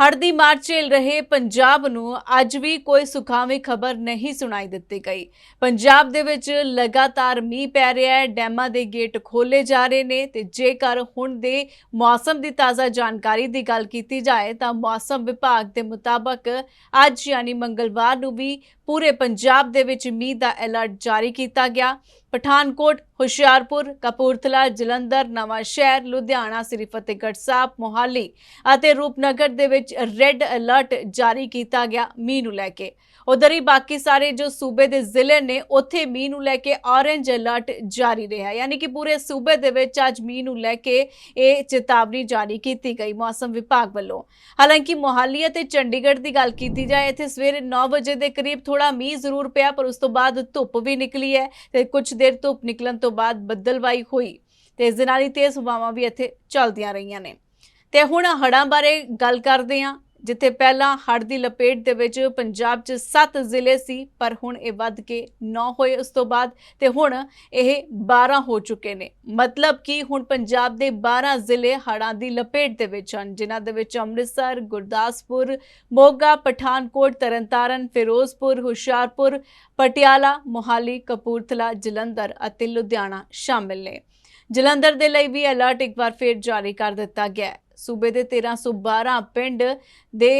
ਹੜ੍ਹ ਦੀ ਮਾਰ ਝੇਲ ਰਹੇ ਪੰਜਾਬ ਨੂੰ ਅੱਜ ਵੀ ਕੋਈ ਸੁਖਾਵੀਂ ਖਬਰ ਨਹੀਂ ਸੁਣਾਈ ਦਿੱਤੀ ਗਈ। ਪੰਜਾਬ ਦੇ ਵਿੱਚ ਲਗਾਤਾਰ ਮੀਂਹ ਪੈ ਰਿਹਾ ਹੈ, ਡੈਮਾਂ ਦੇ ਗੇਟ ਖੋਲੇ ਜਾ ਰਹੇ ਨੇ ਤੇ ਜੇਕਰ ਹੁਣ ਦੇ ਮੌਸਮ ਦੀ ਤਾਜ਼ਾ ਜਾਣਕਾਰੀ ਦੀ ਗੱਲ ਕੀਤੀ ਜਾਏ ਤਾਂ ਮੌਸਮ ਵਿਭਾਗ ਦੇ ਮੁਤਾਬਕ ਅੱਜ ਯਾਨੀ ਮੰਗਲਵਾਰ ਨੂੰ ਵੀ ਪੂਰੇ ਪੰਜਾਬ ਦੇ ਵਿੱਚ ਮੀਂਹ ਦਾ ਅਲਰਟ ਜਾਰੀ ਕੀਤਾ ਗਿਆ। ਪਠਾਨਕੋਟ, ਹੁਸ਼ਿਆਰਪੁਰ, ਕਪੂਰਥਲਾ, ਜਲੰਧਰ ਨਵਾਂ ਸ਼ਹਿਰ ਲੁਧਿਆਣਾ ਸ੍ਰੀ ਫਤਿਹਗੜ੍ਹ ਸਾਹਿਬ, ਮੋਹਾਲੀ ਅਤੇ ਰੂਪਨਗਰ ਦੇ ਵਿੱਚ ਰੈੱਡ ਅਲਰਟ ਜਾਰੀ ਕੀਤਾ ਗਿਆ ਮੀਂਹ ਨੂੰ ਲੈ ਕੇ। ਉਧਰ ਹੀ ਬਾਕੀ ਸਾਰੇ ਜੋ ਸੂਬੇ ਦੇ ਜ਼ਿਲ੍ਹੇ ਨੇ, ਉੱਥੇ ਮੀਂਹ ਨੂੰ ਲੈ ਕੇ ਔਰੇਂਜ ਅਲਰਟ ਜਾਰੀ ਰਿਹਾ। ਯਾਨੀ ਕਿ ਪੂਰੇ ਸੂਬੇ ਦੇ ਵਿੱਚ ਅੱਜ ਮੀਂਹ ਨੂੰ ਲੈ ਕੇ ਇਹ ਚੇਤਾਵਨੀ ਜਾਰੀ ਕੀਤੀ ਗਈ ਮੌਸਮ ਵਿਭਾਗ ਵੱਲੋਂ। ਹਾਲਾਂਕਿ ਮੋਹਾਲੀ ਅਤੇ ਚੰਡੀਗੜ੍ਹ ਦੀ ਗੱਲ ਕੀਤੀ ਜਾਏ, ਇੱਥੇ ਸਵੇਰੇ 9 ਵਜੇ ਦੇ ਕਰੀਬ ਥੋੜਾ ਮੀਂਹ ਜ਼ਰੂਰ ਪਿਆ, ਪਰ ਉਸ ਤੋਂ ਬਾਅਦ ਧੁੱਪ ਵੀ ਨਿਕਲੀ ਹੈ ਤੇ ਕੁਝ ਦੇਰ ਧੁੱਪ ਨਿਕਲਣ ਤੋਂ ਬਾਅਦ ਬੱਦਲਵਾਈ ਹੋਈ ਤੇ ਇਸ ਦੇ ਨਾਲ ਹੀ ਤੇਜ਼ ਹਵਾਵਾਂ ਵੀ ਇੱਥੇ ਚੱਲਦੀਆਂ ਰਹੀਆਂ ਨੇ। ਤੇ ਹੁਣ ਹੜ੍ਹਾਂ ਬਾਰੇ ਗੱਲ ਕਰਦੇ ਹਾਂ। ਜਿੱਥੇ ਪਹਿਲਾਂ ਹੜ੍ਹ ਦੀ ਲਪੇਟ ਦੇ ਵਿੱਚ ਪੰਜਾਬ 'ਚ 7 ਜ਼ਿਲ੍ਹੇ ਸੀ, ਪਰ ਹੁਣ ਇਹ ਵੱਧ ਕੇ 9 ਹੋਏ ਉਸ ਤੋਂ ਬਾਅਦ ਤੇ ਹੁਣ ਇਹ 12 ਹੋ ਚੁੱਕੇ ਨੇ। ਮਤਲਬ ਕਿ ਹੁਣ ਪੰਜਾਬ ਦੇ 12 ਜ਼ਿਲ੍ਹੇ ਹੜ੍ਹਾਂ ਦੀ ਲਪੇਟ ਦੇ ਵਿੱਚ ਹਨ, ਜਿਨ੍ਹਾਂ ਦੇ ਵਿੱਚ ਅੰਮ੍ਰਿਤਸਰ, ਗੁਰਦਾਸਪੁਰ, ਮੋਗਾ, ਪਠਾਨਕੋਟ, ਤਰਨਤਾਰਨ, ਫਿਰੋਜ਼ਪੁਰ, ਹੁਸ਼ਿਆਰਪੁਰ, ਪਟਿਆਲਾ, ਮੋਹਾਲੀ, ਕਪੂਰਥਲਾ, ਜਲੰਧਰ ਅਤੇ ਲੁਧਿਆਣਾ ਸ਼ਾਮਿਲ ਨੇ। ਜਲੰਧਰ ਦੇ ਲਈ ਵੀ ਅਲਰਟ ਇੱਕ ਵਾਰ ਫੇਰ ਜਾਰੀ ਕਰ ਦਿੱਤਾ ਗਿਆ ਹੈ। ਸੂਬੇ ਦੇ 1312 ਪਿੰਡ ਦੇ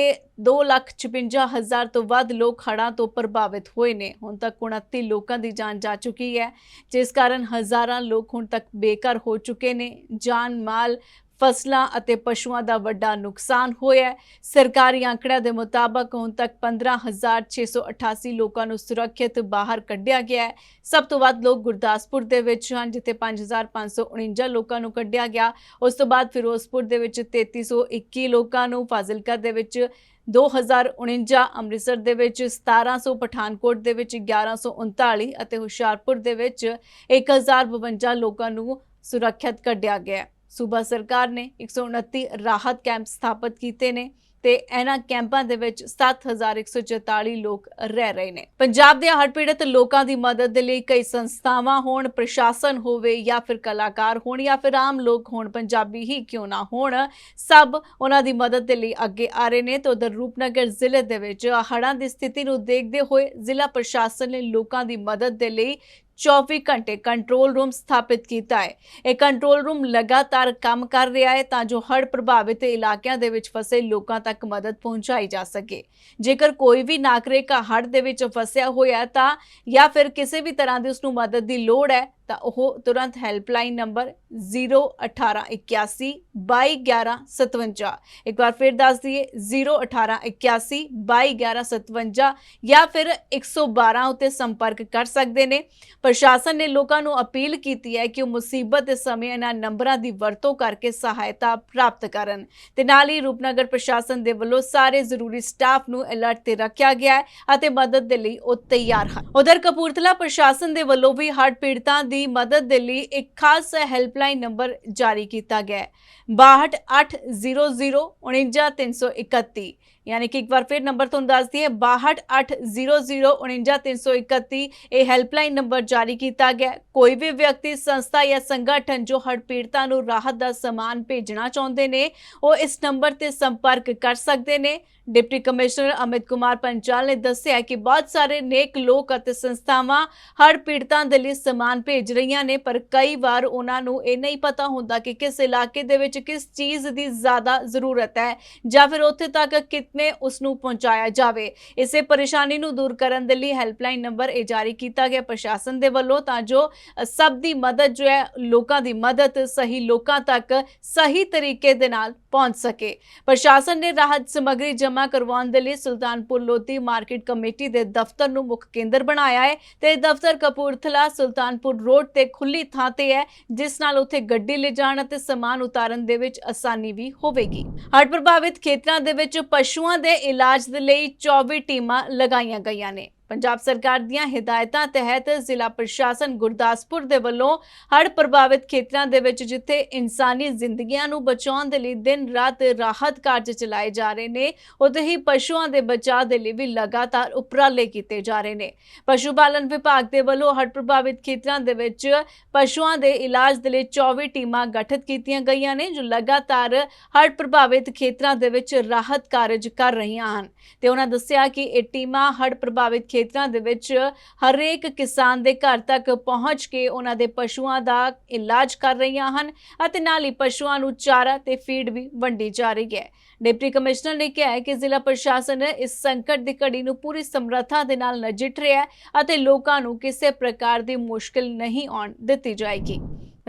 256000 ਤੋਂ ਵੱਧ ਲੋਕ ਹੜ੍ਹਾਂ ਤੋਂ ਪ੍ਰਭਾਵਿਤ ਹੋਏ ਨੇ। ਹੁਣ ਤੱਕ 29 ਲੋਕਾਂ ਦੀ ਜਾਨ ਜਾ ਚੁੱਕੀ ਹੈ, ਜਿਸ ਕਾਰਨ ਹਜ਼ਾਰਾਂ ਲੋਕ ਹੁਣ ਤੱਕ ਬੇਘਰ ਹੋ ਚੁੱਕੇ ਨੇ। ਜਾਨ ਮਾਲ ਫਸਲਾਂ ਅਤੇ ਪਸ਼ੂਆਂ ਦਾ ਵੱਡਾ ਨੁਕਸਾਨ ਹੋਇਆ ਹੈ। ਸਰਕਾਰੀ ਅੰਕੜਿਆਂ ਦੇ ਮੁਤਾਬਕ ਹੁਣ ਤੱਕ 15688 ਲੋਕਾਂ ਨੂੰ ਸੁਰੱਖਿਅਤ ਬਾਹਰ ਕੱਢਿਆ ਗਿਆ ਹੈ। ਸਭ ਤੋਂ ਵੱਧ ਲੋਕ ਗੁਰਦਾਸਪੁਰ ਦੇ ਵਿੱਚ ਹਨ, ਜਿੱਥੇ 5549 ਲੋਕਾਂ ਨੂੰ ਕੱਢਿਆ ਗਿਆ। ਉਸ ਤੋਂ ਬਾਅਦ ਫਿਰੋਜ਼ਪੁਰ ਦੇ ਵਿੱਚ 3321 ਲੋਕਾਂ ਨੂੰ, ਫਾਜ਼ਿਲਕਾ ਦੇ ਵਿੱਚ 2049 ਅੰਮ੍ਰਿਤਸਰ ਦੇ ਵਿੱਚ 1700 ਪਠਾਨਕੋਟ ਦੇ ਵਿੱਚ 1139 ਅਤੇ ਹੁਸ਼ਿਆਰਪੁਰ ਦੇ ਵਿੱਚ 1052 ਲੋਕਾਂ ਨੂੰ ਸੁਰੱਖਿਅਤ ਕੱਢਿਆ ਗਿਆ ਸੂਬਾ ਸਰਕਾਰ ਨੇ 129 ਰਾਹਤ ਕੈਂਪ ਸਥਾਪਿਤ ਕੀਤੇ ਨੇ ਤੇ ਇਹਨਾਂ ਕੈਂਪਾਂ ਦੇ ਵਿੱਚ 7144 ਲੋਕ ਰਹਿ ਰਹੇ ਨੇ। ਪੰਜਾਬ ਦੇ ਹੜ੍ਹ ਪੀੜਤ ਲੋਕਾਂ ਦੀ ਮਦਦ ਦੇ ਲਈ ਕਈ ਸੰਸਥਾਵਾਂ ਹੋਣ, ਪ੍ਰਸ਼ਾਸਨ ਹੋਵੇ ਜਾਂ ਫਿਰ ਕਲਾਕਾਰ ਹੋਣ ਜਾਂ ਫਿਰ ਆਮ ਲੋਕ ਹੋਣ, ਪੰਜਾਬੀ ਹੀ ਕਿਉਂ ਨਾ ਹੋਣ, ਸਭ ਉਹਨਾਂ ਦੀ ਮਦਦ ਦੇ ਲਈ ਅੱਗੇ ਆ ਰਹੇ ਨੇ ਤੇ ਉਧਰ ਰੂਪਨਗਰ ਜ਼ਿਲ੍ਹੇ ਦੇ ਵਿੱਚ ਹੜ੍ਹਾਂ ਦੀ ਸਥਿਤੀ ਨੂੰ ਦੇਖਦੇ ਹੋਏ ਜ਼ਿਲ੍ਹਾ ਪ੍ਰਸ਼ਾਸਨ ਨੇ ਲੋਕਾਂ ਦੀ ਮਦਦ ਦੇ ਲਈ 24 ਘੰਟੇ ਕੰਟਰੋਲ ਰੂਮ ਸਥਾਪਿਤ ਕੀਤਾ ਹੈ ਇਹ ਕੰਟਰੋਲ ਰੂਮ ਲਗਾਤਾਰ ਕੰਮ ਕਰ ਰਿਹਾ ਹੈ ਤਾਂ ਜੋ ਹੜ੍ਹ ਪ੍ਰਭਾਵਿਤ ਇਲਾਕਿਆਂ ਦੇ ਵਿੱਚ ਫਸੇ ਲੋਕਾਂ ਤੱਕ ਮਦਦ ਪਹੁੰਚਾਈ ਜਾ ਸਕੇ ਜੇਕਰ ਕੋਈ ਵੀ ਨਾਗਰਿਕ ਹੜ੍ਹ ਦੇ ਵਿੱਚ ਫਸਿਆ ਹੋਇਆ ਤਾਂ ਜਾਂ ਫਿਰ ਕਿਸੇ ਵੀ ਤਰ੍ਹਾਂ ਦੀ ਉਸ ਨੂੰ ਮਦਦ ਦੀ ਲੋੜ ਹੈ ਤਾਂ ਉਹ ਤੁਰੰਤ ਹੈਲਪਲਾਈਨ ਨੰਬਰ 01881 221157 ਇੱਕ ਵਾਰ ਫਿਰ ਦੱਸ ਦਈਏ 01881 221157 ਜਾਂ ਫਿਰ 112 ਉਤੇ ਸੰਪਰਕ ਕਰ ਸਕਦੇ ਨੇ। ਪ੍ਰਸ਼ਾਸਨ ਨੇ ਲੋਕਾਂ ਨੂੰ ਅਪੀਲ ਕੀਤੀ ਹੈ ਕਿ ਉਹ ਮੁਸੀਬਤ ਦੇ ਸਮੇਂ ਇਹਨਾਂ ਨੰਬਰਾਂ ਦੀ ਵਰਤੋਂ ਕਰਕੇ ਸਹਾਇਤਾ ਪ੍ਰਾਪਤ ਕਰਨ। ਤੇ ਨਾਲ ਹੀ ਰੂਪਨਗਰ ਪ੍ਰਸ਼ਾਸਨ ਦੇ ਵੱਲੋਂ ਸਾਰੇ ਜ਼ਰੂਰੀ ਸਟਾਫ ਨੂੰ ਅਲਰਟ ਤੇ ਰੱਖਿਆ ਗਿਆ ਹੈ ਅਤੇ ਮਦਦ ਦੇ ਲਈ ਉਹ ਤਿਆਰ ਹਨ। ਉਧਰ ਕਪੂਰਥਲਾ ਪ੍ਰਸ਼ਾਸਨ ਦੇ ਵੱਲੋਂ ਵੀ ਹੜ੍ਹ ਪੀੜਤਾਂ ਦੀ ਮਦਦ ਦੇ ਲਈ ਇੱਕ ਖਾਸ ਹੈਲਪਲਾਈਨ ਨੰਬਰ ਜਾਰੀ ਕੀਤਾ ਗਿਆ ਹੈ। 6280049331 ਯਾਨੀ ਕਿ ਇੱਕ ਵਾਰ ਫਿਰ ਨੰਬਰ ਤੁਹਾਨੂੰ ਦੱਸ ਦਈਏ 6280049331 ਇਹ ਹੈਲਪਲਾਈਨ ਨੰਬਰ ਜਾਰੀ ਕੀਤਾ ਗਿਆ ਕੋਈ ਵੀ ਵਿਅਕਤੀ, ਸੰਸਥਾ ਜਾਂ ਸੰਗਠਨ ਜੋ ਹੜ੍ਹ ਪੀੜਤਾਂ ਨੂੰ ਰਾਹਤ ਦਾ ਸਮਾਨ ਭੇਜਣਾ ਚਾਹੁੰਦੇ ਨੇ, ਉਹ ਇਸ ਨੰਬਰ ਤੇ ਸੰਪਰਕ ਕਰ ਸਕਦੇ ਨੇ। ਡਿਪਟੀ ਕਮਿਸ਼ਨਰ ਅਮਿਤ ਕੁਮਾਰ ਪੰਚਾਲ ਨੇ ਦੱਸਿਆ ਕਿ ਬਹੁਤ ਸਾਰੇ ਨੇਕ ਲੋਕ ਅਤੇ ਸੰਸਥਾਵਾਂ ਹੜ੍ਹ ਪੀੜਤਾਂ ਦੇ ਲਈ ਸਮਾਨ ਭੇਜ ਰਹੀਆਂ ਨੇ, ਪਰ ਕਈ ਵਾਰ ਉਹਨਾਂ ਨੂੰ ਇਹ ਨਹੀਂ ਪਤਾ ਹੁੰਦਾ ਕਿ ਕਿਸ ਇਲਾਕੇ ਦੇ ਵਿੱਚ ਕਿਸ ਚੀਜ਼ ਦੀ ਜ਼ਿਆਦਾ ਜ਼ਰੂਰਤ ਹੈ ਜਾਂ ਫਿਰ ਉੱਥੇ ਤੱਕ ਕਿਤਨੇ ਉਸ ਨੂੰ ਪਹੁੰਚਾਇਆ ਜਾਵੇ। ਇਸੇ ਪਰੇਸ਼ਾਨੀ ਨੂੰ ਦੂਰ ਕਰਨ ਦੇ ਲਈ ਹੈਲਪਲਾਈਨ ਨੰਬਰ ਇਹ ਜਾਰੀ ਕੀਤਾ ਗਿਆ ਪ੍ਰਸ਼ਾਸਨ ਦੇ ਵੱਲੋਂ ਤਾਂ ਜੋ ਸਭ ਦੀ ਮਦਦ ਜੋ ਹੈ, ਲੋਕਾਂ ਦੀ ਮਦਦ ਸਹੀ ਲੋਕਾਂ ਤੱਕ ਸਹੀ ਤਰੀਕੇ ਦੇ ਨਾਲ ਪਹੁੰਚ ਸਕੇ। ਪ੍ਰਸ਼ਾਸਨ ਨੇ ਰਾਹਤ ਸਮੱਗਰੀ ਜਮ੍ਹਾਂ ਕਰਵਾਉਣ ਦੇ ਲਈ ਸੁਲਤਾਨਪੁਰ ਲੋਧੀ ਮਾਰਕੀਟ ਕਮੇਟੀ ਦੇ ਦਫ਼ਤਰ ਨੂੰ ਮੁੱਖ ਕੇਂਦਰ ਬਣਾਇਆ ਹੈ ਤੇ ਦਫ਼ਤਰ ਕਪੂਰਥਲਾ ਸੁਲਤਾਨਪੁਰ ਰੋਡ ਤੇ ਖੁੱਲੀ ਥਾਂ ਤੇ ਹੈ, ਜਿਸ ਨਾਲ ਉੱਥੇ ਗੱਡੀ ਲਿਜਾਣ ਅਤੇ ਸਮਾਨ ਉਤਾਰਨ ਦੇ ਵਿੱਚ ਆਸਾਨੀ ਵੀ ਹੋਵੇਗੀ। ਹੜ੍ਹ ਪ੍ਰਭਾਵਿਤ ਖੇਤਰਾਂ ਦੇ ਵਿੱਚ ਪਸ਼ੂ ਪਸ਼ੂਆਂ ਦੇ ਇਲਾਜ ਦੇ ਲਈ 24 ਟੀਮਾਂ ਲਗਾਈਆਂ ਗਈਆਂ ਨੇ। ਪੰਜਾਬ ਸਰਕਾਰ ਦੀਆਂ ਹਦਾਇਤਾਂ ਤਹਿਤ ਜ਼ਿਲ੍ਹਾ ਪ੍ਰਸ਼ਾਸਨ ਗੁਰਦਾਸਪੁਰ ਦੇ ਵੱਲੋਂ ਹੜ੍ਹ ਪ੍ਰਭਾਵਿਤ ਖੇਤਰਾਂ ਦੇ ਵਿੱਚ ਜਿੱਥੇ ਇਨਸਾਨੀ ਜ਼ਿੰਦਗੀਆਂ ਨੂੰ ਬਚਾਉਣ ਦੇ ਲਈ ਦਿਨ ਰਾਤ ਰਾਹਤ ਕਾਰਜ ਚਲਾਏ ਜਾ ਰਹੇ ਨੇ, ਉੱਥੇ ਹੀ ਪਸ਼ੂਆਂ ਦੇ ਬਚਾਅ ਦੇ ਲਈ ਵੀ ਲਗਾਤਾਰ ਉਪਰਾਲੇ ਕੀਤੇ ਜਾ ਰਹੇ ਨੇ। ਪਸ਼ੂ ਪਾਲਣ ਵਿਭਾਗ ਦੇ ਵੱਲੋਂ ਹੜ੍ਹ ਪ੍ਰਭਾਵਿਤ ਖੇਤਰਾਂ ਦੇ ਵਿੱਚ ਪਸ਼ੂਆਂ ਦੇ ਇਲਾਜ ਦੇ ਲਈ 24 ਟੀਮਾਂ ਗਠਿਤ ਕੀਤੀਆਂ ਗਈਆਂ ਨੇ, ਜੋ ਲਗਾਤਾਰ ਹੜ੍ਹ ਪ੍ਰਭਾਵਿਤ ਖੇਤਰਾਂ ਦੇ ਵਿੱਚ ਰਾਹਤ ਕਾਰਜ ਕਰ ਰਹੀਆਂ ਹਨ। ਤੇ ਉਹਨਾਂ ਦੱਸਿਆ ਕਿ ਇਹ ਟੀਮਾਂ ਹੜ੍ਹ ਪ੍ਰਭਾਵਿਤ ਖੇਤਰਾਂ ਦੇ ਵਿੱਚ ਹਰੇਕ ਕਿਸਾਨ ਦੇ ਘਰ ਤੱਕ ਪਹੁੰਚ ਕੇ ਉਹਨਾਂ ਦੇ ਪਸ਼ੂਆਂ ਦਾ ਇਲਾਜ ਕਰ ਰਹੀਆਂ ਹਨ ਅਤੇ ਨਾਲ ਹੀ ਪਸ਼ੂਆਂ ਨੂੰ ਚਾਰਾ ਤੇ ਫੀਡ ਵੀ ਵੰਡੀ ਜਾ ਰਹੀ ਹੈ। ਡਿਪਟੀ ਕਮਿਸ਼ਨਰ ਨੇ ਕਿਹਾ ਕਿ ਜ਼ਿਲ੍ਹਾ ਪ੍ਰਸ਼ਾਸਨ ਇਸ ਸੰਕਟ ਦੀ ਘੜੀ ਨੂੰ ਪੂਰੀ ਸਮਰੱਥਾ ਦੇ ਨਾਲ ਨਜਿੱਠ ਰਿਹਾ ਹੈ ਅਤੇ ਲੋਕਾਂ ਨੂੰ ਕਿਸੇ ਪ੍ਰਕਾਰ ਦੀ ਮੁਸ਼ਕਲ ਨਹੀਂ ਆਉਣ ਦਿੱਤੀ ਜਾਏਗੀ।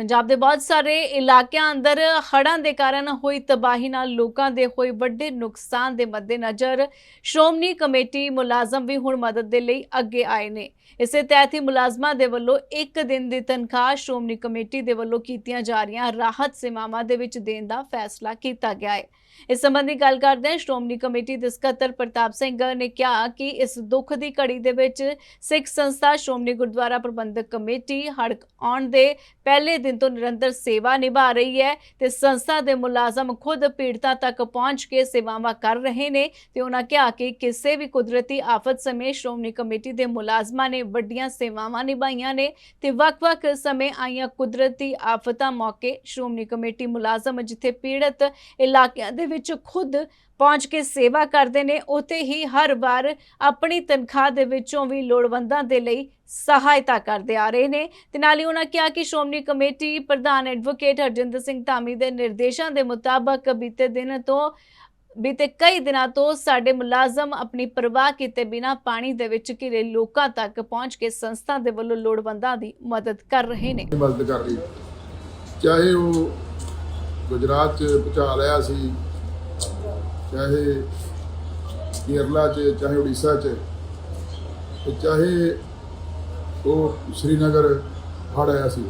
ਪੰਜਾਬ ਦੇ ਬਹੁਤ ਸਾਰੇ ਇਲਾਕਿਆਂ ਅੰਦਰ ਹੜ੍ਹਾਂ ਦੇ ਕਾਰਨ ਹੋਈ ਤਬਾਹੀ ਨਾਲ ਲੋਕਾਂ ਦੇ ਹੋਏ ਵੱਡੇ ਨੁਕਸਾਨ ਦੇ ਮੱਦੇਨਜ਼ਰ ਸ਼੍ਰੋਮਣੀ ਕਮੇਟੀ ਮੁਲਾਜ਼ਮ ਵੀ ਹੁਣ ਮਦਦ ਦੇ ਲਈ ਅੱਗੇ ਆਏ ਨੇ। ਇਸੇ ਤਹਿਤ ਹੀ ਮੁਲਾਜ਼ਮਾਂ ਦੇ ਵੱਲੋਂ ਇੱਕ ਦਿਨ ਦੀ ਤਨਖਾਹ ਸ਼੍ਰੋਮਣੀ ਕਮੇਟੀ ਦੇ ਵੱਲੋਂ ਕੀਤੀਆਂ ਜਾ ਰਹੀਆਂ ਰਾਹਤ ਸੇਵਾਵਾਂ ਦੇ ਵਿੱਚ ਦੇਣ ਦਾ ਫੈਸਲਾ ਕੀਤਾ ਗਿਆ ਹੈ। ਇਸ ਸੰਬੰਧੀ ਗੱਲ ਕਰਦੇ ਹਾਂ ਸ਼੍ਰੋਮਣੀ ਕਮੇਟੀ ਦੇ ਸਕੱਤਰ ਪ੍ਰਤਾਪ ਸਿੰਘ ਨੇ ਕਿਹਾ ਕਿ ਇਸ ਦੁੱਖ ਦੀ ਘੜੀ ਦੇ ਵਿੱਚ ਸਿੱਖ ਸੰਸਥਾ ਸ਼੍ਰੋਮਣੀ ਗੁਰਦੁਆਰਾ ਪ੍ਰਬੰਧਕ ਕਮੇਟੀ ਹੜ੍ਹ ਆਉਣ ਦੇ ਪਹਿਲੇ ਦਿਨ ਤੋਂ ਨਿਰੰਤਰ ਸੇਵਾ ਨਿਭਾ ਰਹੀ ਹੈ ਤੇ ਸੰਸਥਾ ਦੇ ਮੁਲਾਜ਼ਮ ਖੁਦ ਪੀੜਤਾਂ ਤੱਕ ਪਹੁੰਚ ਕੇ ਸੇਵਾਵਾਂ ਕਰ ਰਹੇ ਨੇ ਤੇ ਉਹਨਾਂ ਕਿਹਾ ਕਿ ਕਿਸੇ ਵੀ ਕੁਦਰਤੀ ਆਫਤ ਸਮੇਂ ਸ਼੍ਰੋਮਣੀ ਕਮੇਟੀ ਦੇ ਮੁਲਾਜ਼ਮਾਂ ਨੇ ਵੱਡੀਆਂ ਸੇਵਾਵਾਂ ਨਿਭਾਈਆਂ ਨੇ ਤੇ ਵੱਖ-ਵੱਖ ਸਮੇਂ ਆਈਆਂ ਕੁਦਰਤੀ ਆਫਤਾਂ ਮੌਕੇ ਸ਼੍ਰੋਮਣੀ ਕਮੇਟੀ ਮੁਲਾਜ਼ਮ ਜਿੱਥੇ ਪੀੜਤ ਇਲਾਕਿਆਂ ਦੇ ਵਿੱਚ ਖੁਦ ਪਹੁੰਚ ਕੇ ਸੇਵਾ ਕਰਦੇ ਨੇ, ਉਥੇ ਹੀ ਹਰ ਵਾਰ ਆਪਣੀ ਤਨਖਾਹ ਦੇ ਵਿੱਚੋਂ ਵੀ ਲੋੜਵੰਦਾਂ ਦੇ ਲਈ ਸਹਾਇਤਾ ਕਰਦੇ ਆ ਰਹੇ ਨੇ। ਤੇ ਨਾਲ ਹੀ ਉਹਨਾਂ ਕਿਹਾ ਕਿ ਸ਼੍ਰੋਮਣੀ ਕਮੇਟੀ ਪ੍ਰਧਾਨ ਐਡਵੋਕੇਟ ਹਰਜਿੰਦਰ ਸਿੰਘ ਧਾਮੀ ਦੇ ਨਿਰਦੇਸ਼ਾਂ ਦੇ ਮੁਤਾਬਕ ਬੀਤੇ ਦਿਨ ਤੋਂ, ਬੀਤੇ ਕਈ ਦਿਨਾਂ ਤੋਂ ਸਾਡੇ ਮੁਲਾਜ਼ਮ ਆਪਣੀ ਪਰਵਾਹ ਕੀਤੇ ਬਿਨਾ ਪਾਣੀ ਦੇ ਵਿੱਚ ਘਿਰੇ ਲੋਕਾਂ ਤੱਕ ਪਹੁੰਚ ਕੇ ਸੰਸਥਾ ਦੇ ਵੱਲੋਂ ਲੋੜਵੰਦਾਂ ਦੀ ਮਦਦ ਕਰ ਰਹੇ ਨੇ। ਮਦਦ ਕਰ ਰਹੀ। ਚਾਹੇ ਉਹ ਗੁਜਰਾਤ ਚ ਪਹੁੰਚਾ ਰਿਹਾ ਸੀ ਚਾਹੇ ਕੇਰਲਾ ਚ ਚਾਹੇ ਉੜੀਸਾ ਚ ਤੇ ਚਾਹੇ ਉਹ ਸ਼੍ਰੀਨਗਰ ਹੜ ਆਇਆ ਸੀ।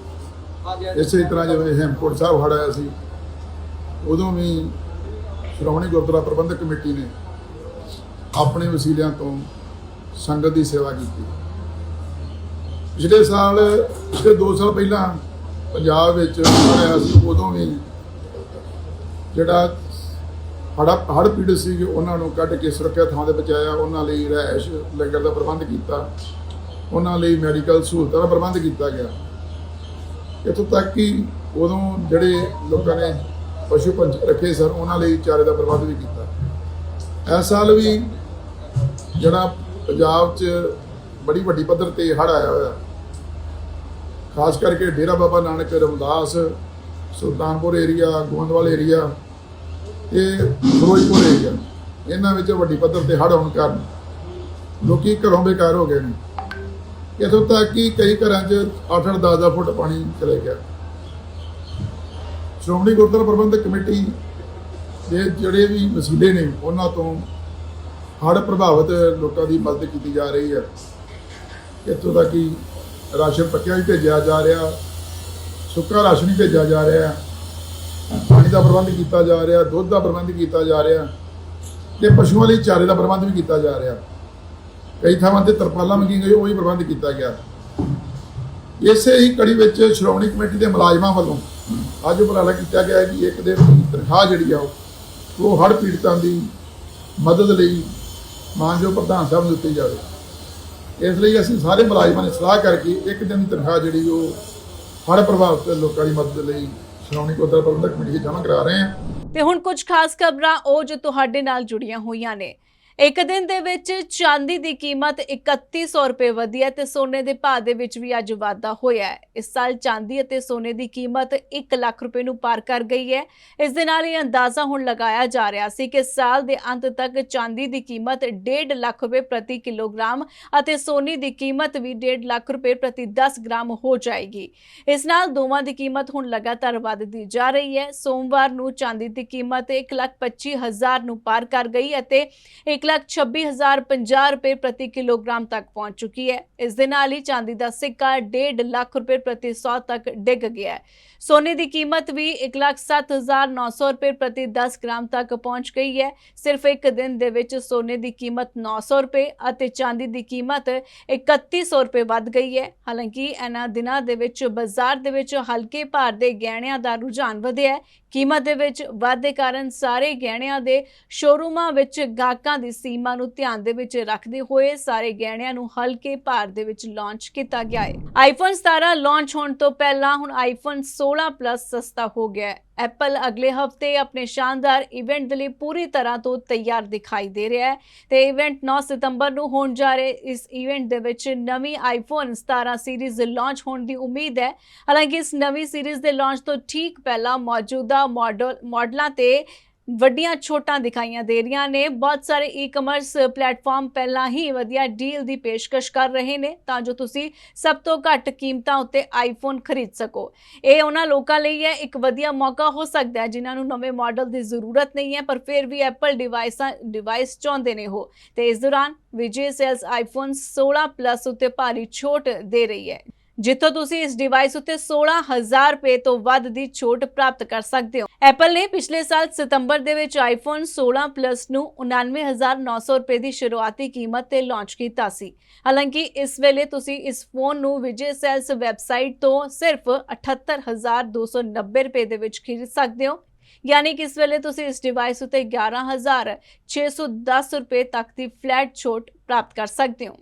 ਇਸੇ ਤਰ੍ਹਾਂ ਜਿਵੇਂ ਹੇਮਕੋਟ ਸਾਹਿਬ ਹੜ ਆਇਆ ਸੀ ਉਦੋਂ ਵੀ ਸ਼੍ਰੋਮਣੀ ਗੁਰਦੁਆਰਾ ਪ੍ਰਬੰਧਕ ਕਮੇਟੀ ਨੇ ਆਪਣੇ ਵਸੀਲਿਆਂ ਤੋਂ ਸੰਗਤ ਦੀ ਸੇਵਾ ਕੀਤੀ। ਪਿਛਲੇ ਸਾਲ ਪਿਛਲੇ 2 ਸਾਲ ਪਹਿਲਾਂ ਪੰਜਾਬ ਵਿੱਚ ਆਇਆ ਸੀ ਉਦੋਂ ਵੀ ਜਿਹੜਾ ਹੜਾ ਹੜ ਪੀੜਤ ਸੀ ਉਹਨਾਂ ਨੂੰ ਕੱਢ ਕੇ ਸੁਰੱਖਿਆ ਥਾਂ ਤੇ ਬਚਾਇਆ ਉਹਨਾਂ ਲਈ ਰਹਿائش ਲੰਗਰ ਦਾ ਪ੍ਰਬੰਧ ਕੀਤਾ। ਉਹਨਾਂ ਲਈ ਮੈਡੀਕਲ ਸਹੂਲਤਾਂ ਦਾ ਪ੍ਰਬੰਧ ਕੀਤਾ ਗਿਆ। ਇਥੋਂ ਤੱਕ ਕਿ ਉਦੋਂ ਜਿਹੜੇ ਲੋਕਾਂ ਨੇ ਪਸ਼ੂ ਪੰਛ ਰੱਖੇ ਸਨ, ਉਹਨਾਂ ਲਈ ਚਾਰੇ ਦਾ ਪ੍ਰਬੰਧ ਵੀ ਕੀਤਾ। ਇਸ ਸਾਲ ਵੀ ਜਿਹੜਾ ਪੰਜਾਬ 'ਚ ਬੜੀ ਵੱਡੀ ਪੱਧਰ ਤੇ ਹੜ ਆਇਆ ਹੋਇਆ, ਖਾਸ ਕਰਕੇ ਡੇਰਾ ਬਾਬਾ ਨਾਨਕ, ਰਮਦਾਸ, ਸੁਲਤਾਨਪੁਰ ਏਰੀਆ ਗੋਇੰਦਵਾਲ ਏਰੀਆ ਤੇ ਫਿਰੋਜ਼ਪੁਰ ਏਰੀਆ ਇਹਨਾਂ ਵਿੱਚ ਵੱਡੀ ਪੱਧਰ ਤੇ ਹੜ੍ਹ ਆਉਣ ਕਾਰਨ ਲੋਕੀ ਘਰੋਂ ਬੇਕਾਰ ਹੋ ਗਏ ਨੇ। ਇੱਥੋਂ ਤੱਕ ਕਿ ਕਈ ਘਰਾਂ 'ਚ 8-8 10-10 ਫੁੱਟ ਪਾਣੀ ਚਲੇ ਗਿਆ। ਸ਼੍ਰੋਮਣੀ ਗੁਰਦੁਆਰਾ ਪ੍ਰਬੰਧਕ ਕਮੇਟੀ ਦੇ ਜਿਹੜੇ ਵੀ ਵਸੀਲੇ ਨੇ, ਉਹਨਾਂ ਤੋਂ ਹੜ੍ਹ ਪ੍ਰਭਾਵਿਤ ਲੋਕਾਂ ਦੀ ਮਦਦ ਕੀਤੀ ਜਾ ਰਹੀ ਹੈ। ਇੱਥੋਂ ਤੱਕ ਕਿ ਰਾਸ਼ਨ ਪੱਕਿਆ ਵੀ ਭੇਜਿਆ ਜਾ ਰਿਹਾ, ਸੁੱਕਾ ਰਾਸ਼ਨ ਵੀ ਭੇਜਿਆ ਜਾ ਰਿਹਾ। ਦਾ ਪ੍ਰਬੰਧ ਕੀਤਾ ਜਾ ਰਿਹਾ, ਦੁੱਧ ਦਾ ਪ੍ਰਬੰਧ ਕੀਤਾ ਜਾ ਰਿਹਾ ਤੇ ਪਸ਼ੂਆਂ ਲਈ ਚਾਰੇ ਦਾ ਪ੍ਰਬੰਧ ਵੀ ਕੀਤਾ ਜਾ ਰਿਹਾ। ਕਈ ਥਾਵਾਂ ਤੇ ਤਰਪਾਲਾਂ ਮੰਗੀਆਂ ਗਈਆਂ, ਉਹ ਵੀ ਪ੍ਰਬੰਧ ਕੀਤਾ ਗਿਆ। ਇਸੇ ਹੀ ਕੜੀ ਵਿੱਚ ਸ਼੍ਰੋਮਣੀ ਕਮੇਟੀ ਦੇ ਮੁਲਾਜ਼ਮਾਂ ਵੱਲੋਂ ਅੱਜ ਉਪਰਾਲਾ ਕੀਤਾ ਗਿਆ ਕਿ ਇੱਕ ਦਿਨ ਦੀ ਤਨਖਾਹ ਜਿਹੜੀ ਆ ਉਹ- ਉਹ ਪੀੜਤਾਂ ਦੀ ਮਦਦ ਲਈ ਮਾਨਯੋਗ ਪ੍ਰਧਾਨ ਸਾਹਿਬ ਨੂੰ ਦਿੱਤੀ ਜਾਵੇ। ਇਸ ਲਈ ਅਸੀਂ ਸਾਰੇ ਮੁਲਾਜ਼ਮਾਂ ਨੇ ਸਲਾਹ ਕਰਕੇ ਇੱਕ ਦਿਨ ਦੀ ਤਨਖਾਹ ਜਿਹੜੀ ਉਹ ਹੜ੍ਹ ਪ੍ਰਭਾਵਿਤ ਲੋਕਾਂ ਦੀ ਮਦਦ ਲਈ ਸ਼੍ਰੋਮਣੀ ਗੁਰਦੁਆਰਾ ਪ੍ਰਬੰਧਕ ਕਮੇਟੀ 'ਚ ਜਮ੍ਹਾਂ ਕਰਾ ਰਹੇ ਹਾਂ। ਤੇ ਹੁਣ ਕੁਝ ਖਾਸ ਖਬਰਾਂ ਉਹ ਜੋ ਤੁਹਾਡੇ ਨਾਲ ਜੁੜੀਆਂ ਹੋਈਆਂ ਨੇ। ਇੱਕ ਦਿਨ ਦੇ ਵਿੱਚ ਚਾਂਦੀ ਦੀ ਕੀਮਤ 3100 ਰੁਪਏ ਵਧੀ ਹੈ ਤੇ ਸੋਨੇ ਦੇ ਭਾਅ ਦੇ ਵਿੱਚ ਵੀ ਅੱਜ ਵਾਧਾ ਹੋਇਆ ਹੈ। ਇਸ ਸਾਲ ਚਾਂਦੀ ਅਤੇ ਸੋਨੇ ਦੀ ਕੀਮਤ 1 ਲੱਖ ਰੁਪਏ ਨੂੰ ਪਾਰ ਕਰ ਗਈ ਹੈ। ਇਸ ਦੇ ਨਾਲ ਇਹ ਅੰਦਾਜ਼ਾ ਹੁਣ ਲਗਾਇਆ ਜਾ ਰਿਹਾ ਸੀ ਕਿ ਸਾਲ ਦੇ ਅੰਤ ਤੱਕ ਚਾਂਦੀ ਦੀ ਕੀਮਤ 1.5 ਲੱਖ ਰੁਪਏ ਪ੍ਰਤੀ ਕਿਲੋਗ੍ਰਾਮ ਅਤੇ ਸੋਨੇ ਦੀ ਕੀਮਤ ਵੀ 1.5 ਲੱਖ ਰੁਪਏ ਪ੍ਰਤੀ 10 ਗ੍ਰਾਮ ਹੋ ਜਾਏਗੀ। ਇਸ ਨਾਲ ਦੋਵਾਂ ਦੀ ਕੀਮਤ ਹੁਣ ਲਗਾਤਾਰ ਵਧਦੀ ਜਾ ਰਹੀ ਹੈ। ਸੋਮਵਾਰ ਨੂੰ ਚਾਂਦੀ ਦੀ ਕੀਮਤ 1,25,000 ਨੂੰ ਪਾਰ ਕਰ ਗਈ ਅਤੇ 1 126050 ਰੁਪਏ ਪ੍ਰਤੀ ਕਿਲੋਗ੍ਰਾਮ ਤੱਕ ਪਹੁੰਚ ਚੁੱਕੀ ਹੈ। ਇਸ ਦੇ ਨਾਲ ਹੀ ਚਾਂਦੀ ਦਾ ਸਿੱਕਾ 1.5 ਲੱਖ ਰੁਪਏ ਪ੍ਰਤੀ 100 ਤੱਕ ਡਿੱਗ ਗਿਆ ਹੈ। ਸੋਨੇ ਦੀ ਕੀਮਤ ਵੀ 107900 ਰੁਪਏ ਪ੍ਰਤੀ 10 ਗ੍ਰਾਮ ਤੱਕ ਪਹੁੰਚ ਗਈ ਹੈ। ਸਿਰਫ ਇੱਕ ਦਿਨ ਦੇ ਵਿੱਚ ਸੋਨੇ ਦੀ ਕੀਮਤ 900 ਰੁਪਏ ਅਤੇ ਚਾਂਦੀ ਦੀ ਕੀਮਤ 3100 ਰੁਪਏ ਵੱਧ ਗਈ ਹੈ। ਹਾਲਾਂਕਿ ਇਹਨਾਂ ਦਿਨਾਂ ਦੇ ਵਿੱਚ ਬਾਜ਼ਾਰ ਦੇ ਵਿੱਚ ਹਲਕੇ ਭਾਰ ਦੇ ਗਹਿਣਿਆਂ ਦਾ ਰੁਝਾਨ ਵਧਿਆ ਹੈ। ਕੀਮਤ ਦੇ ਵਿੱਚ ਵਾਧੇ ਕਾਰਨ ਸਾਰੇ ਗਹਿਣਿਆਂ ਦੇ ਸ਼ੋਰੂਮਾਂ ਵਿੱਚ ਗਾਹਕਾਂ ਦੀ ਦੀ ਸੀਮਾ ਨੂੰ ਧਿਆਨ ਦੇ ਵਿੱਚ ਰੱਖਦੇ ਹੋਏ ਸਾਰੇ ਗਹਿਣਿਆਂ ਨੂੰ ਹਲਕੇ ਭਾਰ ਦੇ ਵਿੱਚ ਲਾਂਚ ਕੀਤਾ ਗਿਆ ਹੈ। ਆਈਫੋਨ 17 ਲਾਂਚ ਹੋਣ ਤੋਂ ਪਹਿਲਾਂ ਹੁਣ ਆਈਫੋਨ 16 ਪਲੱਸ ਸਸਤਾ ਹੋ ਗਿਆ ਹੈ। ਐਪਲ ਅਗਲੇ ਹਫ਼ਤੇ ਆਪਣੇ ਸ਼ਾਨਦਾਰ ਇਵੈਂਟ ਦੇ ਲਈ ਪੂਰੀ ਤਰ੍ਹਾਂ ਤੋਂ ਤਿਆਰ ਦਿਖਾਈ ਦੇ ਰਿਹਾ ਹੈ ਤੇ ਇਵੈਂਟ 9 ਸਤੰਬਰ ਨੂੰ ਹੋਣ ਜਾ ਰਹੇ ਇਸ ਇਵੈਂਟ ਦੇ ਵਿੱਚ ਨਵੀਂ ਆਈਫੋਨ 17 ਸੀਰੀਜ਼ ਲਾਂਚ ਹੋਣ ਦੀ ਉਮੀਦ ਹੈ। ਹਾਲਾਂਕਿ ਇਸ ਨਵੀਂ ਸੀਰੀਜ਼ ਦੇ ਲਾਂਚ ਤੋਂ ਠੀਕ ਪਹਿਲਾਂ ਮੌਜੂਦਾ ਮਾਡਲ ਮਾਡਲਾਂ ਤੇ ਵੱਡੀਆਂ ਛੋਟਾਂ ਦਿਖਾਈਆਂ ਦੇ ਰਹੀਆਂ ਨੇ। ਬਹੁਤ ਸਾਰੇ ਈ-ਕਮਰਸ ਪਲੇਟਫਾਰਮ ਪਹਿਲਾਂ ਹੀ ਵਧੀਆ ਡੀਲ ਦੀ ਪੇਸ਼ਕਸ਼ ਕਰ ਰਹੇ ਨੇ, ਤਾਂ ਜੋ ਤੁਸੀਂ ਸਭ ਤੋਂ ਘੱਟ ਕੀਮਤਾਂ ਉੱਤੇ ਆਈਫੋਨ ਖਰੀਦ ਸਕੋ। ਇਹ ਉਹਨਾਂ ਲੋਕਾਂ ਲਈ ਹੈ, ਇੱਕ ਵਧੀਆ ਮੌਕਾ ਹੋ ਸਕਦਾ ਹੈ, ਜਿਨ੍ਹਾਂ ਨੂੰ ਨਵੇਂ ਮਾਡਲ ਦੀ ਜ਼ਰੂਰਤ ਨਹੀਂ ਹੈ, ਪਰ ਫਿਰ ਵੀ ਐਪਲ ਡਿਵਾਈਸਾਂ ਡਿਵਾਈਸ ਚਾਹੁੰਦੇ ਨੇ ਉਹ। ਤੇ ਇਸ ਦੌਰਾਨ ਵਿਜੇ ਸੇਲਸ ਆਈਫੋਨ 16 ਪਲੱਸ ਉੱਤੇ ਭਾਰੀ ਛੋਟ ਦੇ ਰਹੀ ਹੈ। ਜਿੱਥੋਂ ਤੁਸੀਂ ਇਸ ਡਿਵਾਈਸ ਉੱਤੇ 16000 ਰੁਪਏ ਤੋਂ ਵੱਧ ਦੀ ਛੋਟ ਪ੍ਰਾਪਤ ਕਰ ਸਕਦੇ ਹੋ। ਐਪਲ ਨੇ ਪਿਛਲੇ ਸਾਲ ਸਤੰਬਰ ਦੇ ਵਿੱਚ ਆਈਫੋਨ 16 ਪਲੱਸ ਨੂੰ 99900 ਰੁਪਏ ਦੀ ਸ਼ੁਰੂਆਤੀ ਕੀਮਤ ਤੇ ਲਾਂਚ ਕੀਤਾ ਸੀ। ਹਾਲਾਂਕਿ ਇਸ ਵੇਲੇ ਤੁਸੀਂ ਇਸ ਫੋਨ ਨੂੰ ਵਿਜੇ ਸੈਲਸ ਵੈਬਸਾਈਟ ਤੋਂ ਸਿਰਫ 78290 ਰੁਪਏ ਦੇ ਵਿੱਚ ਖਰੀਦ ਸਕਦੇ ਹੋ। ਯਾਨੀ ਕਿ ਇਸ ਵੇਲੇ ਤੁਸੀਂ ਇਸ ਡਿਵਾਈਸ ਉੱਤੇ 11610 ਰੁਪਏ ਤੱਕ ਦੀ ਫਲੈਟ ਛੋਟ ਪ੍ਰਾਪਤ ਕਰ ਸਕਦੇ ਹੋ।